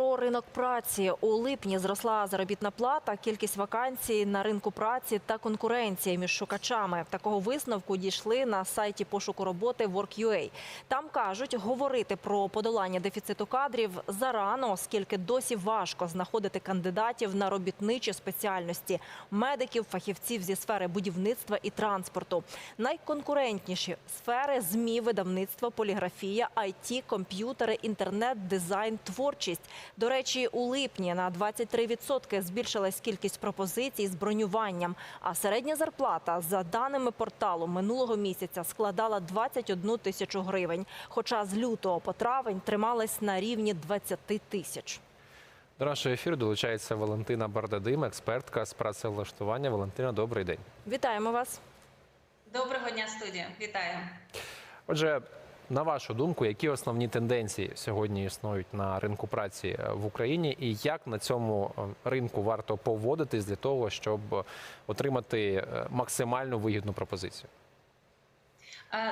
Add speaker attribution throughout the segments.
Speaker 1: Про ринок праці у липні зросла заробітна плата, кількість вакансій на ринку праці та конкуренція між шукачами. Такого висновку дійшли на сайті пошуку роботи Work.ua. Там кажуть, говорити про подолання дефіциту кадрів зарано, оскільки досі важко знаходити кандидатів на робітничі спеціальності медиків, фахівців зі сфери будівництва і транспорту. Найконкурентніші сфери змі, видавництво, поліграфія, IT, комп'ютери, інтернет, дизайн, творчість. До речі, у липні на 23% збільшилась кількість пропозицій з бронюванням. А середня зарплата за даними порталу минулого місяця складала 21 тисячу гривень. Хоча з лютого по травень трималась на рівні 20 тисяч.
Speaker 2: До нашого ефіру долучається Валентина Бардадим, експертка з працевлаштування. Валентина, добрий день.
Speaker 1: Вітаємо вас.
Speaker 3: Доброго дня, студія. Вітаю.
Speaker 2: Отже, на вашу думку, які основні тенденції сьогодні існують на ринку праці е, в Україні, і як на цьому е, ринку варто поводитись для того, щоб отримати е, максимально вигідну пропозицію?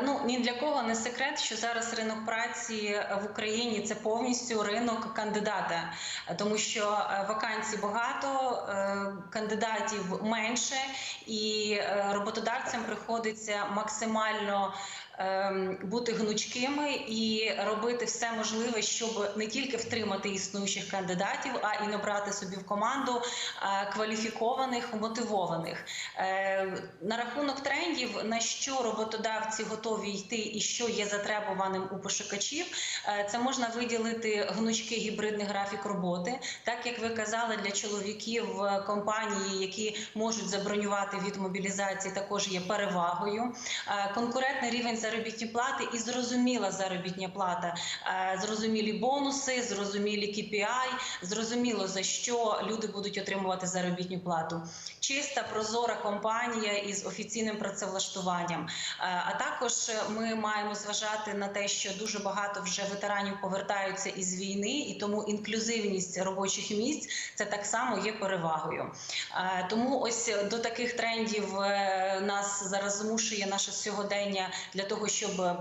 Speaker 3: Ну ні для кого не секрет, що зараз ринок праці в Україні це повністю ринок кандидата, тому що вакансій багато, кандидатів менше, і роботодавцям приходиться максимально бути гнучкими і робити все можливе, щоб не тільки втримати існуючих кандидатів, а і набрати собі в команду е, кваліфікованих, мотивованих. Е, На рахунок трендів, на що роботодавці готові йти і що є затребуваним у пошукачів, е, це можна виділити гнучкий гібридний графік роботи. Так як ви казали, для чоловіків компанії, які можуть забронювати від мобілізації, також є перевагою. Конкурентний рівень заробітної плати і зрозуміла заробітня плата, Е, зрозумілі бонуси, зрозумілі KPI, зрозуміло за що люди будуть отримувати заробітну плату. Чиста прозора компанія із офіційним працевлаштуванням. Е, А також ми маємо зважати на те, що дуже багато вже ветеранів повертаються із війни, і тому інклюзивність робочих місць це так само є перевагою. Е, Тому ось до таких трендів нас зараз змушує наше сьогодення для того, щоб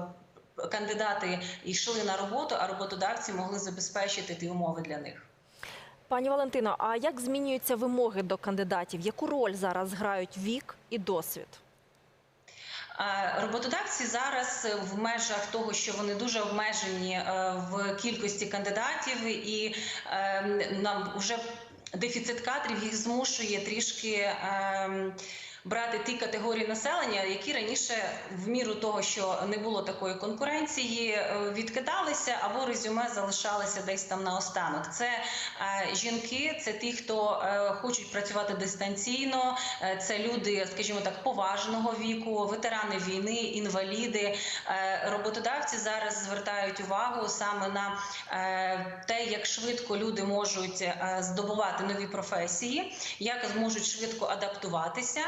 Speaker 3: кандидати йшли на роботу, а роботодавці могли забезпечити ті умови для них.
Speaker 1: Пані Валентино, а як змінюються вимоги до кандидатів? Яку роль зараз грають вік і досвід?
Speaker 3: Е, Роботодавці зараз в межах того, що вони дуже обмежені е, в кількості кандидатів, і е, нам вже дефіцит кадрів їх змушує трішки. Брати ті категорії населення, які раніше, в міру того, що не було такої конкуренції, е, відкидалися або резюме залишалися десь там наостанок. Це е, жінки, це ті, хто е, хочуть працювати дистанційно, це люди, скажімо так, поважного віку, ветерани війни, інваліди. Роботодавці зараз звертають увагу саме на те, як швидко люди можуть здобувати нові професії, як зможуть швидко адаптуватися,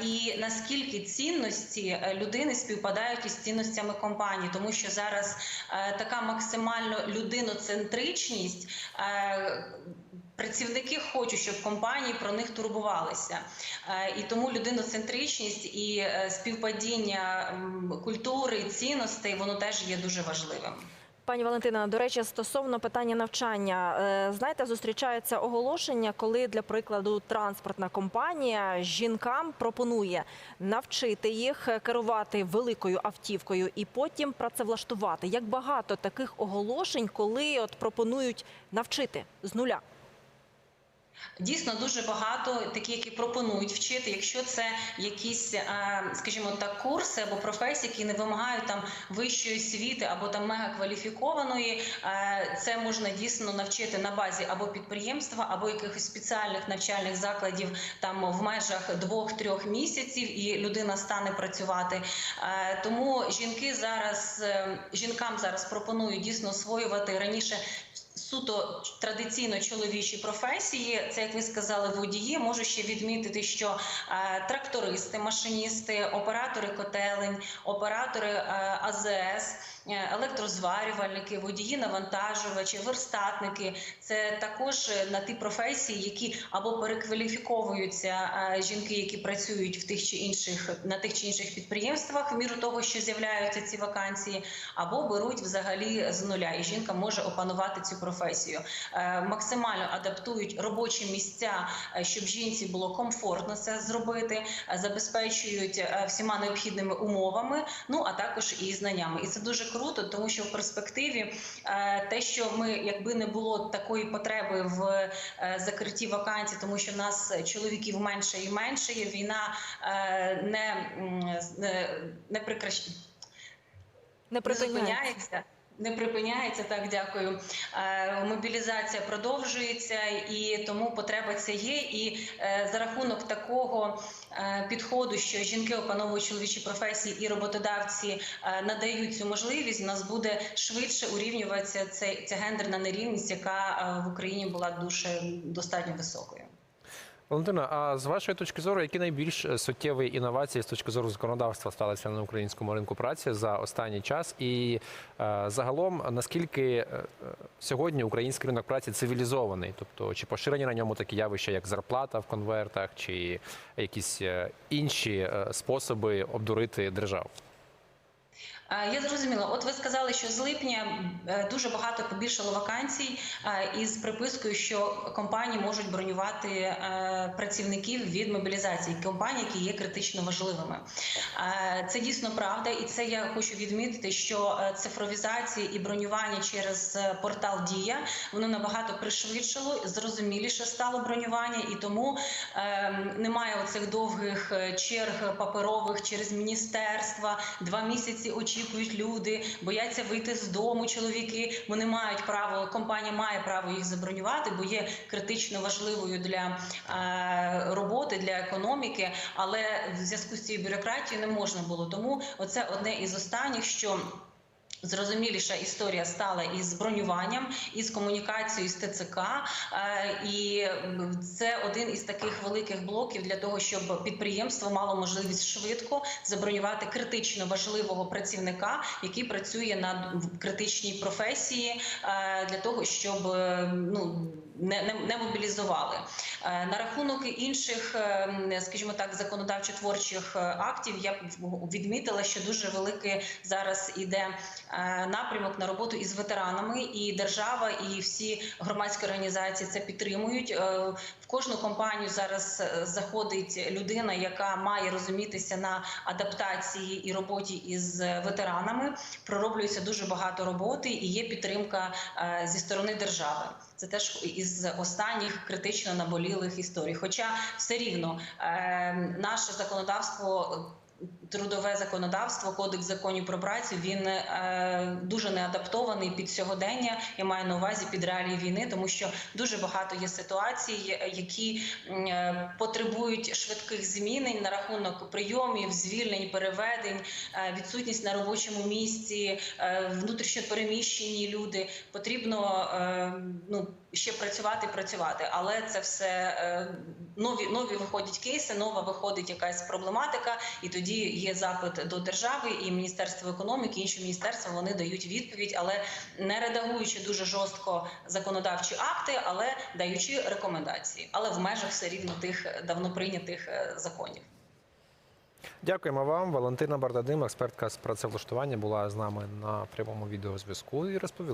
Speaker 3: і наскільки цінності е, людини співпадають із цінностями компанії, тому що зараз е, така максимально людиноцентричність. е, Працівники хочуть, щоб компанії про них турбувалися, і тому людиноцентричність і співпадіння культури і цінностей воно теж є дуже важливим.
Speaker 1: Пані Валентина, до речі, стосовно питання навчання, е, знаєте, зустрічаються оголошення, коли для прикладу транспортна компанія жінкам пропонує навчити їх керувати великою автівкою і потім працевлаштувати. Як багато таких оголошень, коли от пропонують навчити з нуля?
Speaker 3: Дійсно дуже багато такі, які пропонують вчити, якщо це якісь, е, скажімо так, курси або професії, які не вимагають там вищої освіти або там мегакваліфікованої, е, це можна дійсно навчити на базі або підприємства, або якихось спеціальних навчальних закладів там в межах двох-трьох місяців, і людина стане працювати. Е, Тому жінки зараз жінкам зараз пропонують дійсно освоювати раніше суто традиційно чоловічі професії. Це як ви сказали, водії. Можу ще відмітити, що е, трактористи, машиністи, оператори котелень, оператори е, АЗС. е, Електрозварювальники, водії, навантажувачі, верстатники це також на ті професії, які або перекваліфіковуються жінки, які працюють в тих чи інших на тих чи інших підприємствах, в міру того, що з'являються ці вакансії, або беруть взагалі з нуля, і жінка може опанувати цю професію. Професію, е, максимально адаптують робочі місця, е, щоб жінці було комфортно це зробити, е, забезпечують всіма необхідними умовами, ну а також і знаннями. І це дуже круто, тому що в перспективі те, що ми, якби не було такої потреби в закритті вакансій, тому що в нас чоловіків менше і менше є. Війна не, не, не.
Speaker 1: Не
Speaker 3: не
Speaker 1: припиняється.
Speaker 3: Не припиняється, так дякую. Е, Мобілізація продовжується, і тому потреба ця є. І е, за рахунок такого е, підходу, що жінки опановують чоловічі професії і роботодавці надають цю можливість, у нас буде швидше урівнюватися цей- ця гендерна нерівність, яка в Україні була дуже достатньо високою.
Speaker 2: Валентина, а з вашої точки зору, які найбільш е, суттєві інновації з точки зору законодавства сталися на українському ринку праці за останній час? І е, загалом наскільки е, сьогодні український ринок праці цивілізований? Тобто, чи поширені на ньому такі явища, як зарплата в конвертах, чи якісь інші способи обдурити державу?
Speaker 3: Я зрозуміла. От ви сказали, що з липня е, дуже багато побільшало вакансій е, із припискою, що компанії можуть бронювати е, працівників від мобілізації компаній, які є критично важливими. Це дійсно правда, і це я хочу відмітити, що цифровізація і бронювання через портал Дія воно набагато пришвидшило, зрозуміліше стало бронювання, і тому немає оцих довгих черг паперових через міністерства. Два місяці очікують люди, бояться вийти з дому. Чоловіки вони мають право, компанія має право їх забронювати, бо є критично важливою для е, роботи, для економіки. Але в зв'язку з цією бюрократією не можна було. Тому оце одне із останніх, що. Зрозуміліша історія стала із бронюванням, із комунікацією з ТЦК, е, і це один із таких великих блоків для того, щоб підприємство мало можливість швидко забронювати критично важливого працівника, який працює на критичній професії, е, для того, щоб е, ну не, не, не мобілізували. На рахунок інших, скажімо так, законодавчо-творчих е, актів, я б відмітила, що дуже великий зараз іде напрямок на роботу із ветеранами, і держава, і всі громадські організації це підтримують. Е, В кожну компанію зараз е, заходить людина, яка має розумітися на адаптації і роботі із ветеранами. Пророблюється дуже багато роботи, і є підтримка е, зі сторони держави. Це теж із останніх критично наболілих історій. Хоча все рівно е, наше законодавство. Трудове законодавство, кодекс законів про працю він е, дуже не адаптований під сьогодення. Я маю на увазі під реалії війни, тому що дуже багато є ситуацій, які е, потребують швидких змінень на рахунок прийомів, звільнень, переведень, е, відсутність на робочому місці, е, внутрішньо переміщені люди. Потрібно е, ну ще працювати, працювати, але це все е, нові нові виходять кейси, нова виходить якась проблематика, і тоді є запит до держави і Міністерства економіки, інші міністерства вони дають відповідь, але не редагуючи дуже жорстко законодавчі акти, але даючи рекомендації, але в межах все рівно тих давно прийнятих е, законів.
Speaker 2: Дякуємо вам. Валентина Бардадим, експертка з працевлаштування, була з нами на прямому відеозв'язку і розповіла.